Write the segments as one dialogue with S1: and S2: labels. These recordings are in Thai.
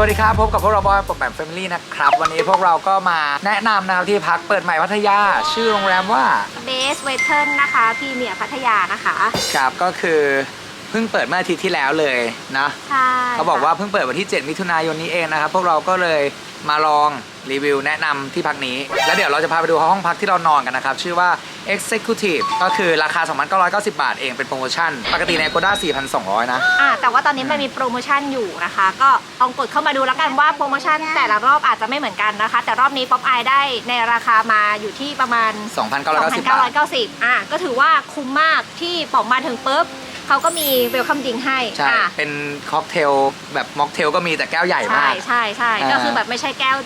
S1: วัสดีครับ พบกับพวกเราบอยปอมแปมแฟมิลี่นะครับ วันนี้พวกเราก็มาแนะนำนะครับที่พักเปิดใหม่พัทยา ชื่อโรงแรมว่า
S2: เบสเวเทิร์นนะคะพรีเมียร์พัทยานะคะ
S1: ครับก็คือเพิ่งเปิดเมื่ออาทิตย์ที่แล้วเลยนะ
S2: ใช่
S1: เขาบอกว่าเพิ่งเปิดวันที่ 7 มิถุนายนนี้เองนะครับ พวกเราก็เลยมาลอง รีวิวแนะนำที่พักนี้ แล้วเดี๋ยวเราจะพาไปดูห้องพักที่เรานอนกันนะครับ ชื่อว่า Executive ก็คือราคา 2,990 บาทเองเป็นโปรโมชั่น ปกติใน Agoda 4,200 นะ
S2: อ่าแต่ว่าตอนนี้มันมีโปรโมชั่นอยู่นะคะ ก็ลองกดเข้ามาดูแล้วกันว่าโปรโมชั่นแต่ละรอบอาจจะไม่เหมือนกันนะคะ แต่รอบนี้ป๊อปอายได้ในราคามาอยู่ที่ประมาณ
S1: 2,990 บาท
S2: 2,990อะก็ถือว่าคุ้มมากที่ป๋องมาถึงปุ๊บ เขาก็มีเวลคัมดิงให้
S1: ใช่
S2: อะ
S1: เป็นค็อกเทลแบบม็อกเทลก็มีแต่แก้วใหญ่
S2: ใช่
S1: มาก
S2: ใช่ใช่
S1: อ่า
S2: ก็คือแบบไม่ใช่แก้ว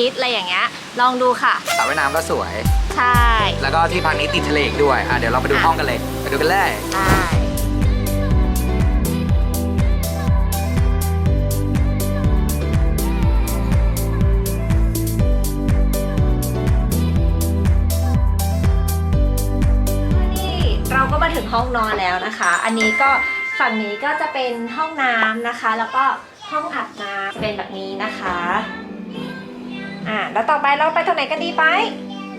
S2: นิดๆอะไรอย่างเงี้ยลองดูค่ะ
S1: สระว่ายน้ำก็สวย
S2: ใช่
S1: แล้วก็ที่พักนี้ติดทะเลอีกด้วยอะเดี๋ยวเราไปดูห้องกันเลย ไปดูกันเลย
S2: ใช่ ห้องนอนแล้วนะคะ อันนี้ก็ฝั่งนี้ก็จะเป็นห้องน้ำนะคะ แล้วก็ห้องอาบน้ำเป็นแบบนี้นะคะอ่าแล้วต่อไปเราไปทางไหนกันดีไป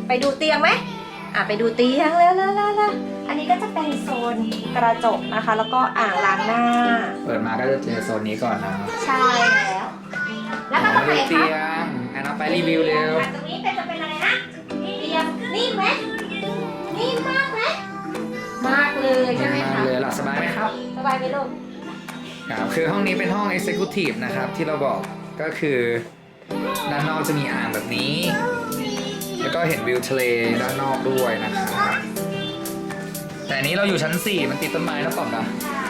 S2: ไปดูเตียงไหมอ่าไปดูเตียงแล้วแล้วแล้วแล้วอันนี้ก็จะเป็นโซนกระจกนะคะ แล้วก็อ่างล้างหน้า
S1: เปิดมาก็จะเจอโซนนี้ก่อนนะ
S2: ใช่แล้ว แล้วก็ตรงไหน
S1: เตี
S2: คะ
S1: ยงอะเราไปรีวิวเร็ว
S2: อะตรงนี้เป็นจะเป็นอะไรนะเตียงนิ่มไหมนิ่มมากไหม
S1: ม ครับ
S2: สบายไหมลูก
S1: ครับคือห้องนี้เป็นห้อง Executive นะครับ ที่เราบอกก็คือด้านนอกจะมีอ่างแบบนี้ แล้วก็เห็นวิวทะเลด้านนอกด้วยนะครับแต่อันนี้เราอยู่ชั้น 4 มันติดต้นไม้แล้วเปล่านะ
S2: ใช่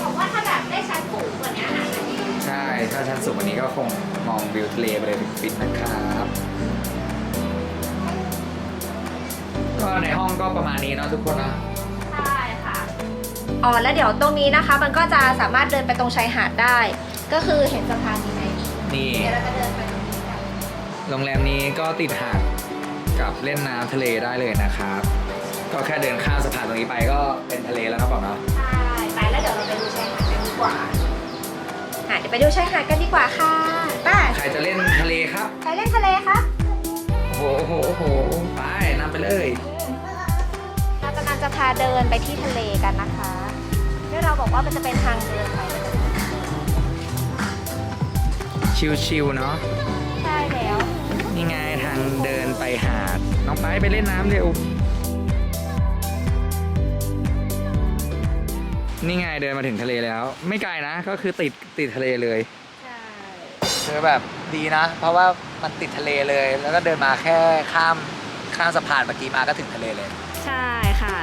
S2: บอกว่าถ้าแบบได้ชั้นสูงกว่านี้อาจจะดี
S1: ใช่ถ้าชั้นสูงกว่านี้ก็คงมองวิวทะเลไปเลยฟินๆนะครับก็ในห้องก็ประมาณนี้เนาะทุกคนนะ
S2: ใช่ค่ะ อ๋อแล้วเดี๋ยวตรงนี้นะคะ มันก็จะสามารถเดินไปตรงชายหาดได้ ก็คือเห็นสะพานนี้ไหม
S1: นี่
S2: เดี๋ยวเราจะเดินไปตรงนี้กัน
S1: โรงแรมนี้ก็ติดหาดกับเล่นน้ำทะเลได้เลยนะครับ ก็แค่เดินข้ามสะพานตรงนี้ไปก็เป็นทะเลแล้วครับบอกเนาะ
S2: ใช่ไปแล้วเดี๋ยวเราไปดูชายหาดกันดีกว่าอะเดี๋ยวไปดูชายหาดกันดีกว่าค่ะไป้า
S1: ใครจะเล่นทะเลครับ
S2: ใครเล่นทะเลคะ
S1: โอ้โหโอ้โหโอ้โหไปนำไปเลย
S2: เรากำลังจะพาเดินไปที่ทะเลกันนะคะ ที่เราบอกว่ามันจะเป็นทางเดินไป
S1: ชิวๆเนาะ
S2: ใช่แล้ว
S1: นี่ไงทางเดินไปหาด น้องไปไปเล่นน้ำเร็ว นี่ไงเดินมาถึงทะเลแล้ว ไม่ไกลนะ ก็คือติดติดทะเลเลย
S2: ใช่
S1: คือแบบดีนะ เพราะว่ามันติดทะเลเลย แล้วก็เดินมาแค่ข้ามข้ามสะพานเมื่อกี้มาก็ถึงทะเลเลย
S2: ใช่ค่ะ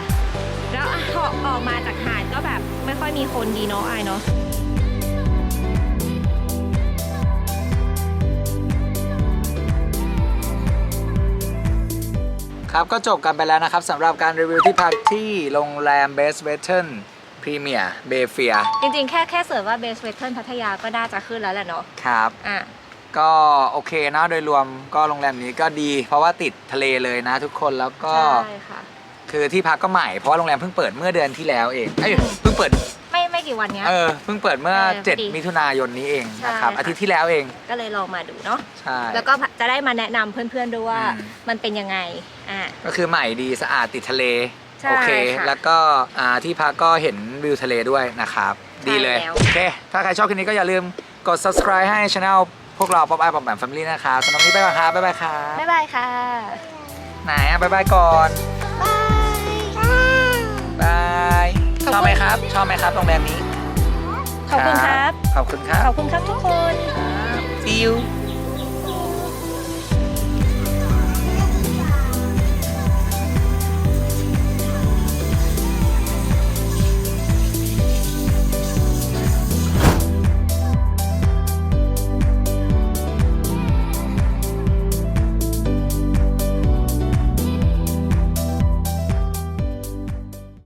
S2: แล้วออกออกมาจากหาดก็แบบ ไม่ค่อยมีคนดีเนาะไอายเนาะ
S1: ครับก็จบกันไปแล้วนะครับสำหรับการรีวิวที่พักที่โรงแรม Best Western Premier b a y f a i r
S2: จริงๆ แค่แค่เสิร์ชว่าเบสเวทเทิร์นพัทยาก็น่าจะขึ้นแล้วแหละเนาะ
S1: ครับ
S2: อะ
S1: ก็โอเคนะโดยรวมก็โรงแรมนี้ก็ดี เพราะว่าติดทะเลเลยนะทุกคนแล้วก็
S2: ใช่ค่ะ
S1: คือที่พักก็ใหม่เพราะว่าโรงแรมเพิ่งเปิดเมื่อเดือนที่แล้วเองเอ้ยเพิ่งเปิด
S2: ไม่ไม่กี่วันเนี้ย
S1: เออเพิ่งเปิดเมื่อ
S2: เออพอดี
S1: 7 มิถุนายนนี้เองนะครับ
S2: ใช่ค่ะ
S1: อาทิตย์ที่แล้วเอง
S2: ก็เลยลองมาดูเนาะ
S1: ใช่
S2: แล้วก็จะได้มาแนะนำเพื่อนๆด้วยว่า
S1: อืม
S2: มันเป็นยังไงอะ
S1: ก็คือใหม่ดีสะอาดติดทะเล
S2: ใช่
S1: โอเค
S2: ค่ะ
S1: แล้วก็อ่าที่พักก็เห็นวิวทะเลด้วยนะครับดีเลย
S2: แล้ว
S1: โอเค ถ้าใครชอบคลิปนี้ก็อย่าลืมกด subscribe ให้ช anel พวกเราป๊อปไอป๊อปแบมแฟมิลี่นะครับสำหรับวันนี้ไปก่อนครับบ๊ายบายครับ
S2: บ๊ายบายค่ะ
S1: ไหนอะบ๊ายบายก่อน
S2: บาย
S1: บาย
S2: ขอบคุณ
S1: ชอบไหมครับ ชอบไหมครับโรงแรมนี้
S2: ขอบคุณครับ
S1: ขอบคุณครับ
S2: ขอบคุณครับทุกคน
S1: See you